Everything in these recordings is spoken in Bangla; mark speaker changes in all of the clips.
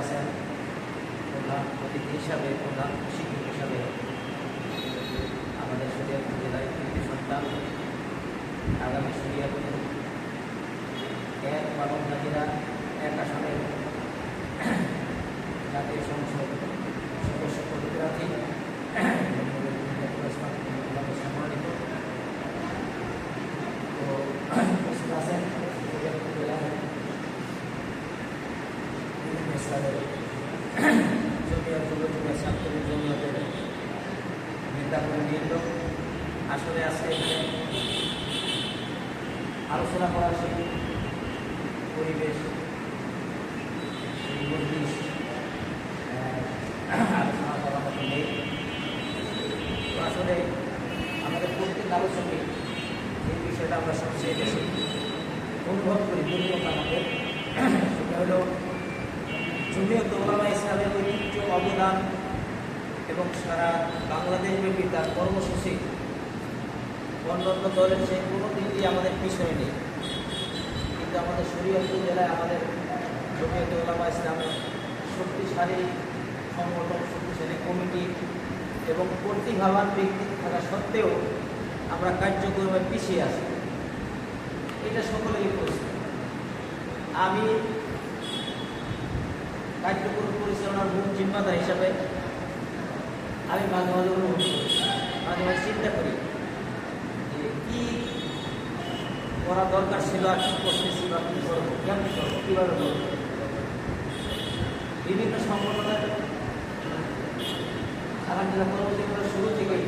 Speaker 1: আছেন প্রধান অতিথি হিসাবে, প্রধান শিক্ষক হিসাবে আমাদের শরিয়াপুর জেলায় কৃতি সন্তান আগামী শরিয়াপুর এক মানব নাজিরা এক আসামের জাতীয় সংসদ সদস্য পদপ্রার্থী সম্মানিত তো আছেন। যুব ছাত্রলীগ জমিয়তের নেতাকর্মীবৃন্দ আসলে আজকে আলোচনা করার সেই পরিবেশ সেই আলোচনা করার মতো নেই আসলে আমাদের প্রত্যেক আলোচনায় যে বিষয়টা আমরা সবচেয়ে বেশি অনুভব করি। দুর্বল আমাদের, সেটা হলো জমিয়ত ওলামা ইসলামের ঐতিহ্য অবদান এবং সারা বাংলাদেশব্যাপী তার কর্মসূচি অন্যান্য দলের সেই কোনো দিক দিয়ে আমাদের পিছনে নেই। কিন্তু আমাদের শরীয়তপুর জেলায় আমাদের জমিয়ত ওলামা ইসলামের শক্তিশালী সংগঠন, শক্তিশালী কমিটি এবং প্রতিভাবান ব্যক্তি থাকা সত্ত্বেও আমরা কার্যক্রমে পিছিয়ে আছি। এটা সকলেই পরিস্থিতি আমি কার্যক্রম পরিচালনার মূল জিম্মাদার হিসাবে আমি মাঝে মাঝে অনুভব করি, মাঝে মাঝে চিন্তা করি যে কী করা দরকার ছিল আর কী করতেছি বা কী করব, কেমন করব, কীভাবে করব। বিভিন্ন সংগঠনের খেলাধুলা কর্মসূচি শুরু থেকেই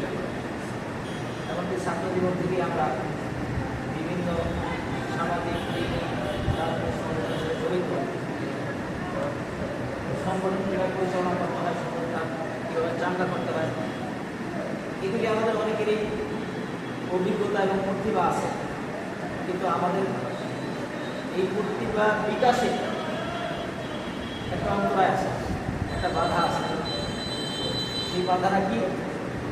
Speaker 1: এমনকি ছাত্র জীবন থেকেই আমরা বিভিন্ন সামাজিক সংগঠন কীভাবে পরিচালনা করতে হয় সংগঠন কীভাবে চাঙ্গা করতে হয় এগুলি আমাদের অনেকেরই অভিজ্ঞতা এবং প্রতিভা আছে কিন্তু আমাদের এই প্রতিভা বিকাশে একটা অন্তরায় আছে একটা বাধা আছে সেই বাধাটা কি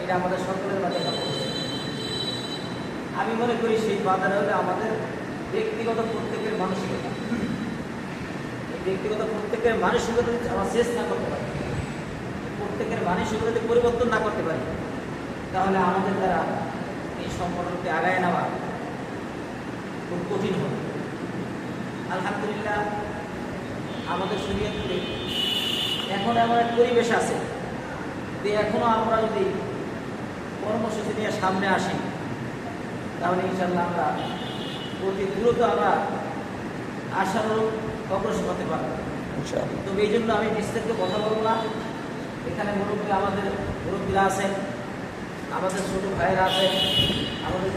Speaker 1: এটা আমাদের সকলের মাঝে একটা। আমি মনে করি সেই বাধাটা হলে আমাদের ব্যক্তিগত প্রত্যেকের মানসিকতা ব্যক্তিগত প্রত্যেকের মানসিকতা যদি আমরা শেষ না করতে পারি। প্রত্যেকের মানসিকতা যদি পরিবর্তন না করতে পারি, তাহলে আমাদের দ্বারা এই সংগঠনকে আগায় নেওয়া খুব কঠিন হবে। আলহামদুলিল্লাহ, আমাদের শরীয়তপুরে এখন এমন এক পরিবেশ আছে যে এখনও আমরা যদি কর্মসূচি নিয়ে সামনে আসি, তাহলে ইনশাল্লাহ আমরা অতি দ্রুত আমরা আশানুরূপ অগ্রসর হতে পারবে
Speaker 2: তো
Speaker 1: তবে এই জন্য আমি বিস্তারিত কথা বলব না। এখানে মুরব্বী আমাদের মুরব্বীরা আছেন আমাদের ছোট ভাইয়েরা আছেন আমাদের